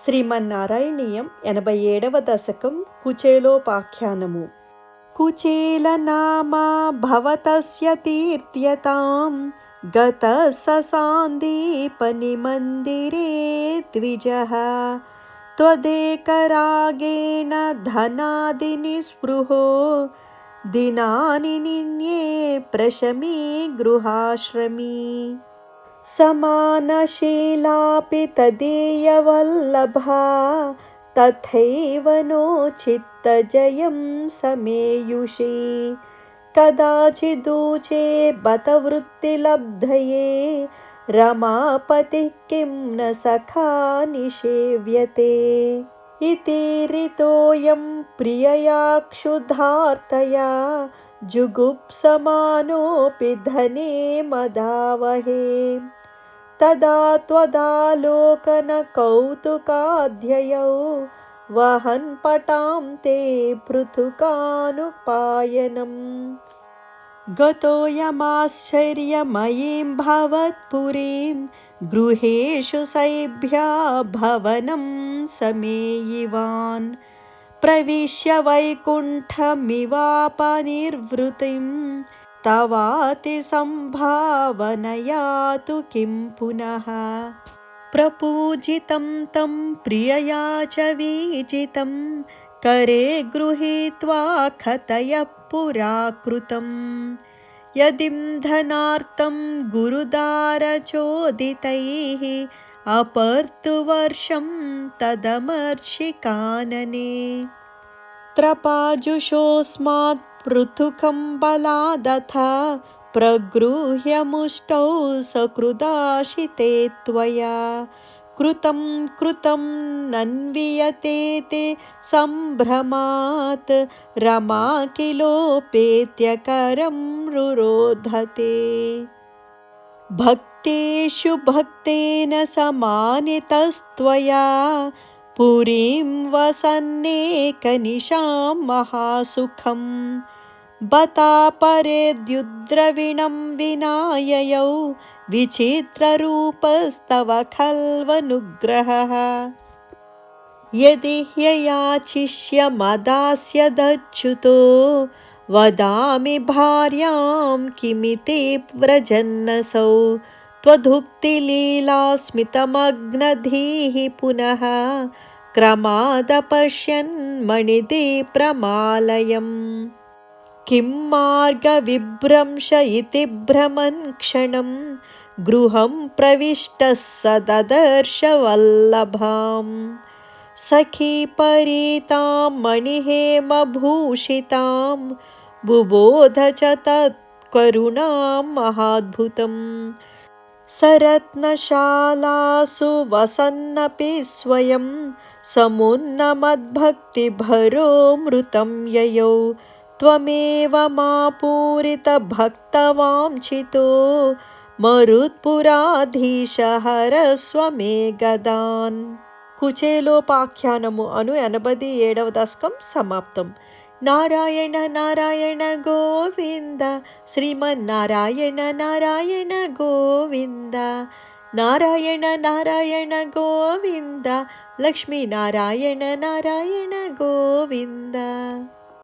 శ్రీమన్నారాయణీయం श्रीमन्नारायणीयं एनबै एडवदशकं कुचेलोपाख्यानमु। कुचेलनामा తీర్థ్యతాం గత ససాందీపని మందిరే ద్విజ त्वदेकरागेण धनादिनिस्पृहो दिनानि निन्ये प्रशमी गृहाश्रमी। समानशीलापि तदीयवल्लभा तथैव नो चित्तजयं समेयुषी। कदाचिदूचे बतवृत्तिलब्धये रमापतिः किं न सखा निषेव्यते। इति ऋतोऽयं प्रियया क्षुधार्तया जुगुप्समानोऽपि धने मदावहे तदा त्वदालोकनकौतुकाध्ययौ वहन् पटां ते पृथुकानुपायनम् गतोऽयमाश्चर्यमयीं भवत्पुरीं गृहेषु सैभ्या भवनं समेयिवान् प्रविश्य वैकुण्ठमिवापनिर्वृतिं तवातिसम्भावनया तु किं पुनः? प्रपूजितं तं प्रियया च वीजितं, करे गृहीत्वा कथय पुराकृतं यदिन्धनार्तं गुरुदारचोदितैः अपर्तुवर्षं तदमर्षिकानने। त्रपाजुषोऽस्मात् पृथुकं बलादथ प्रगृह्य मुष्टौ सकृदाशिते त्वया। कृतं कृतं नन्वियते ते सम्भ्रमात् रमा किलोपेत्यकरं रुरोधते। भक्तेषु भक्तेन समानितस्त्वया पुरीं वसन्नेकनिशां महासुखं बतापरेद्युद्रविणं विनाययौ विचित्ररूपस्तव खल्वनुग्रहः। यदि ह्ययाचिष्यमदास्यदच्युतो वदामि भार्यां किमिति व्रजन्नसौ त्वदुक्तिलीलास्मितमग्नधीः पुनः क्रमादपश्यन्मणिदीप्रमालयम्। किं मार्गविभ्रंश इति भ्रमन् क्षणं? गृहं प्रविष्टः स सखी परीतां मणिहेमभूषितां बुबोध च तत्करुणां महाद्भुतम्। सरत्नशालासु वसन्नपि स्वयं। समुन्नमद्भक्तिभरो मृतं ययौ। त्वमेव मा पूरितभक्तवाञ्छितो మరుత్పురాధీశహరస్వ మే గదాన్ కుచేలోపాఖ్యానము అను ఎనభై ఏడవ దశకం సమాప్తం నారాయణ నారాయణ గోవింద శ్రీమన్నారాయణ నారాయణ గోవింద నారాయణ నారాయణ గోవింద లక్ష్మీనారాయణ నారాయణ గోవింద